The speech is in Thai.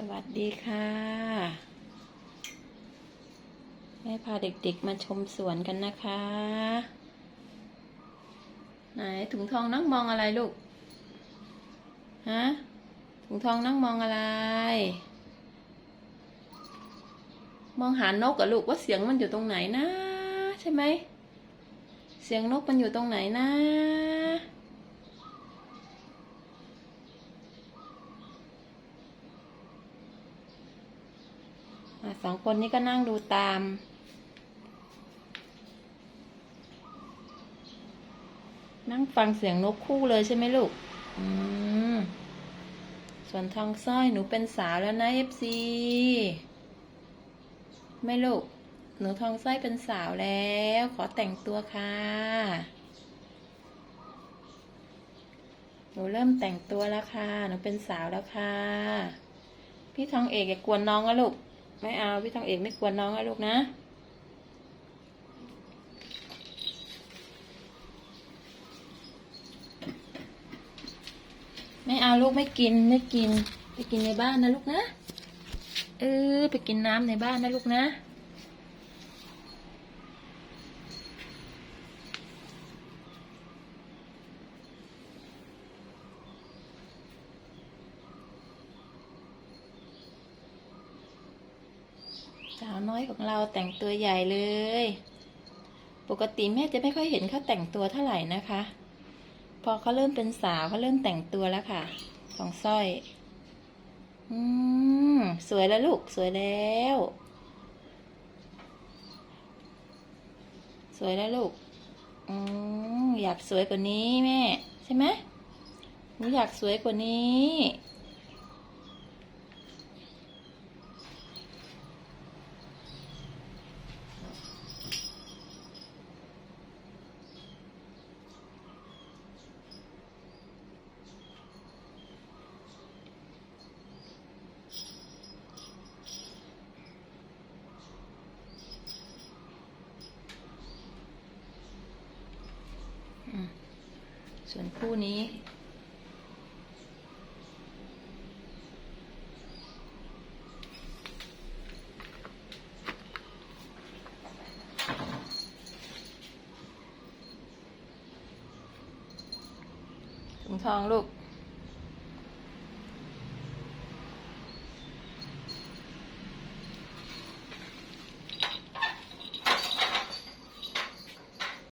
สวัสดีค่ะ แม่พาเด็กๆมาชมสวนกันนะคะ ไหนถุงทองนั่งมองอะไรลูก ฮะ ถุงทองนั่งมองอะไร มองหานกอะลูกว่าเสียงมันอยู่ตรงไหนนะ ใช่ไหม เสียงนกมันอยู่ตรงไหนนะ สองคนนี้ก็นั่งดูตาม นั่งฟังเสียงนกคู่เลยใช่ไหมลูก อืม ส่วนทองสร้อยหนูเป็นสาวแล้วนะเอฟซีไม่ลูก หนูทองสร้อยเป็นสาวแล้ว ขอแต่งตัวค่ะหนูเริ่มแต่งตัวแล้วค่ะ หนูเป็นสาวแล้วค่ะ พี่ทองเอกอย่ากวนน้องนะลูก ไม่เอาพี่ทองเอกไม่ควรน้องนะลูกนะไม่เอาลูกไม่กินไม่กิน ไปกินในบ้านนะลูกนะ เออไปกินน้ำในบ้านนะลูกนะ สาวน้อยของเราแต่งตัวใหญ่เลย ปกติแม่จะไม่ค่อยเห็นเขาแต่งตัวเท่าไหร่นะคะ พอเขาเริ่มเป็นสาวเขาเริ่มแต่งตัวแล้วค่ะ ของสร้อย อืมสวยแล้วลูกสวยแล้ว สวยแล้วลูกอืมอยากสวยกว่านี้แม่ ใช่ไหมหนูอยากสวยกว่านี้ ส่วนคู่นี้ ถุงทองลูก